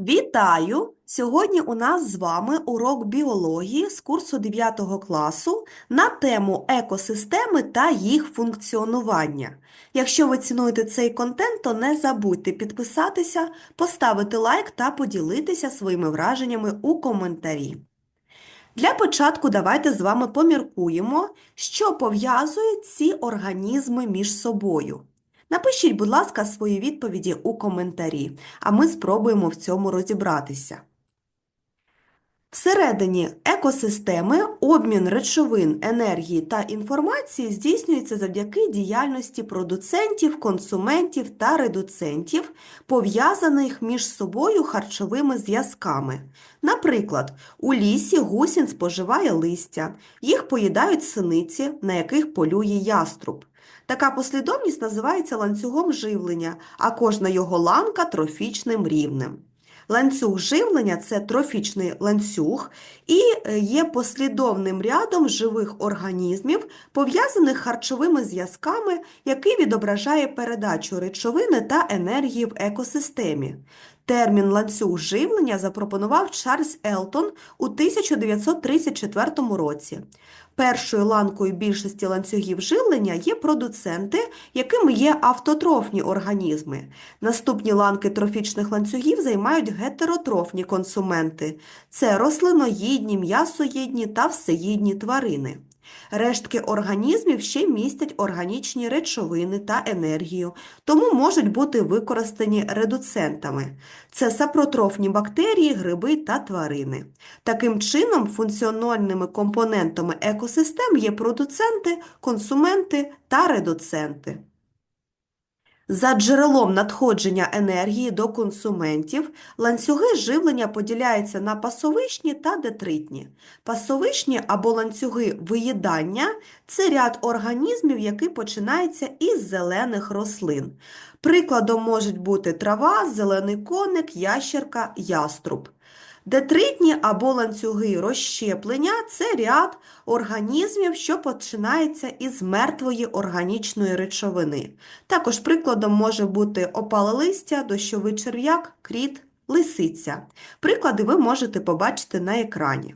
Вітаю! Сьогодні у нас з вами урок біології з курсу 9 класу на тему екосистеми та їх функціонування. Якщо ви цінуєте цей контент, то не забудьте підписатися, поставити лайк та поділитися своїми враженнями у коментарі. Для початку давайте з вами поміркуємо, що пов'язує ці організми між собою. Напишіть, будь ласка, свої відповіді у коментарі, а ми спробуємо в цьому розібратися. Всередині екосистеми обмін речовин, енергії та інформації здійснюється завдяки діяльності продуцентів, консументів та редуцентів, пов'язаних між собою харчовими зв'язками. Наприклад, у лісі гусінь споживає листя, їх поїдають синиці, на яких полює яструб. Така послідовність називається ланцюгом живлення, а кожна його ланка трофічним рівнем. Ланцюг живлення це трофічний ланцюг і е, є послідовним рядом живих організмів, пов'язаних харчовими зв'язками, який відображає передачу речовини та енергії в екосистемі. Термін ланцюг живлення запропонував Чарльз Елтон у 1934 році. Першою ланкою більшості ланцюгів живлення є продуценти, якими є автотрофні організми. Наступні ланки трофічних ланцюгів займають гетеротрофні консументи. Це рослиноїдні, м'ясоїдні та всеїдні тварини. Рештки організмів ще містять органічні речовини та енергію, тому можуть бути використані редуцентами. Це сапротрофні бактерії, гриби та тварини. Таким чином, функціональними компонентами екосистем є продуценти, консументи та редуценти. За джерелом надходження енергії до консументів ланцюги живлення поділяються на пасовищні та детритні. Пасовишні або ланцюги виїдання – це ряд організмів, який починається із зелених рослин. Прикладом можуть бути трава, зелений коник, ящерка, яструб. Детритні або ланцюги розщеплення – це ряд організмів, що починається із мертвої органічної речовини. Також прикладом може бути опале листя, дощовий черв'як, кріт, лисиця. Приклади ви можете побачити на екрані.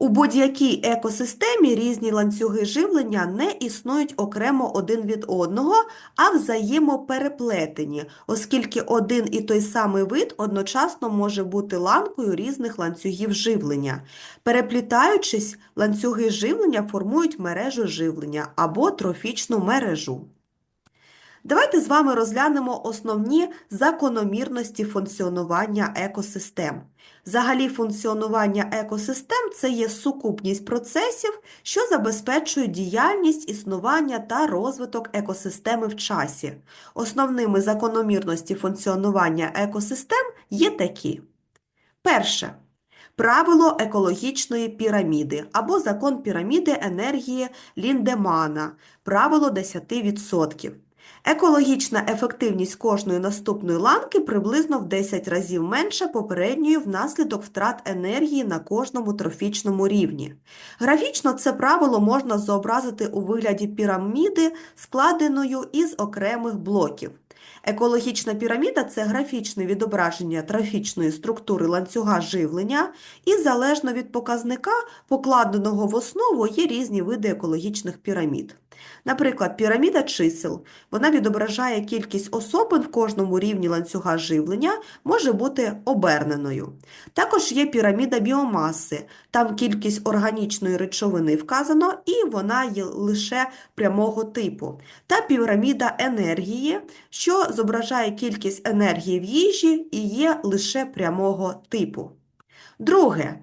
У будь-якій екосистемі різні ланцюги живлення не існують окремо один від одного, а взаємопереплетені, оскільки один і той самий вид одночасно може бути ланкою різних ланцюгів живлення. Переплітаючись, ланцюги живлення формують мережу живлення або трофічну мережу. Давайте з вами розглянемо основні закономірності функціонування екосистем. Взагалі, функціонування екосистем це є сукупність процесів, що забезпечують діяльність, існування та розвиток екосистеми в часі. Основними закономірності функціонування екосистем є такі. Перше. Правило екологічної піраміди або закон піраміди енергії Ліндемана, правило 10%. Екологічна ефективність кожної наступної ланки приблизно в 10 разів менша попередньої внаслідок втрат енергії на кожному трофічному рівні. Графічно це правило можна зобразити у вигляді піраміди, складеною із окремих блоків. Екологічна піраміда це графічне відображення трофічної структури ланцюга живлення, і залежно від показника, покладеного в основу, є різні види екологічних пірамід. Наприклад, піраміда чисел. Вона відображає кількість особин в кожному рівні ланцюга живлення, може бути оберненою. Також є піраміда біомаси. Там кількість органічної речовини вказано, і вона є лише прямого типу. Та піраміда енергії, що зображає кількість енергії в їжі і є лише прямого типу. Друге.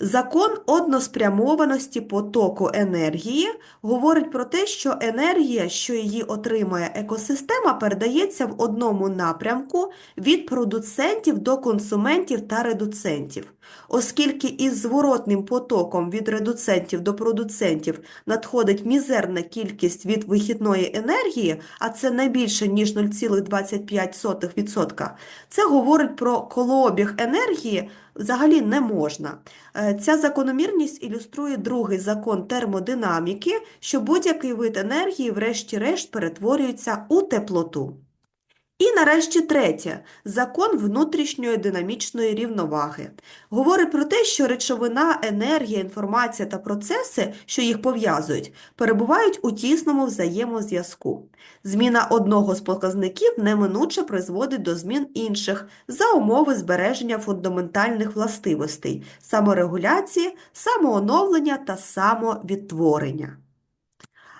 Закон односпрямованості потоку енергії говорить про те, що енергія, що її отримує екосистема, передається в одному напрямку від продуцентів до консументів та редуцентів. Оскільки із зворотним потоком від редуцентів до продуцентів надходить мізерна кількість від вихідної енергії, а це не більше, ніж 0,25%, це говорить про колообіг енергії взагалі не можна. Е, Ця закономірність ілюструє другий закон термодинаміки, що будь-який вид енергії, врешті-решт, перетворюється у теплоту. І нарешті третє закон внутрішньої динамічної рівноваги. Говорить про те, що речовина, енергія, інформація та процеси, що їх пов'язують, перебувають у тісному взаємозв'язку. Зміна одного з показників неминуче призводить до змін інших за умови збереження фундаментальних властивостей саморегуляції, самооновлення та самовідтворення.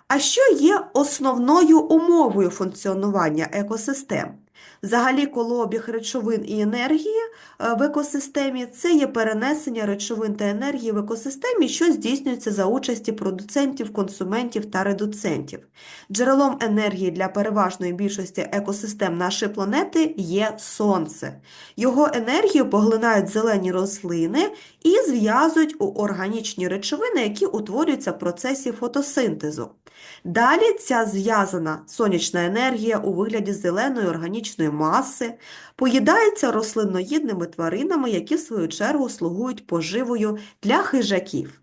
А що є основною умовою функціонування екосистем? Взагалі, колообіг речовин і енергії е, в екосистемі це є перенесення речовин та енергії в екосистемі, що здійснюється за участі продуцентів, консументів та редуцентів. Джерелом енергії для переважної більшості екосистем нашої планети є сонце. Його енергію поглинають зелені рослини і зв'язують у органічні речовини, які утворюються в процесі фотосинтезу. Далі ця зв'язана сонячна енергія у вигляді зеленої органічної маси поїдається рослинноїдними тваринами, які в свою чергу слугують поживою для хижаків.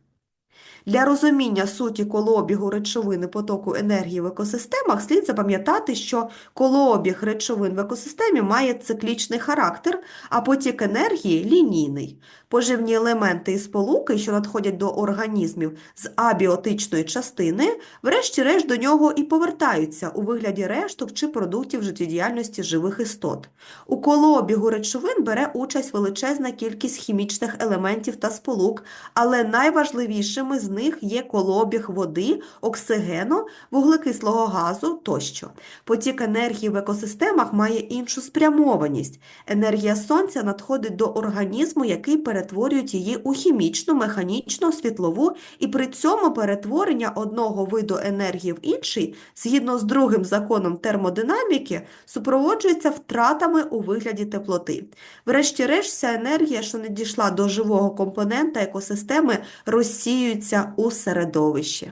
Для розуміння суті колообігу речовини потоку енергії в екосистемах слід запам'ятати, що колообіг речовин в екосистемі має циклічний характер, а потік енергії лінійний. Поживні елементи і сполуки, що надходять до організмів з абіотичної частини, врешті-решт до нього і повертаються у вигляді решток чи продуктів життєдіяльності живих істот. У колообігу речовин бере участь величезна кількість хімічних елементів та сполук, але найважливішими з них є колообіг води, оксигену, вуглекислого газу тощо. Потік енергії в екосистемах має іншу спрямованість. Енергія сонця надходить до організму, який перетворює її у хімічну, механічну, світлову, і при цьому перетворення одного виду енергії в інший, згідно з другим законом термодинаміки, супроводжується втратами у вигляді теплоти. Врешті-решт, вся енергія, що не дійшла до живого компонента екосистеми, розсіюється у середовищі.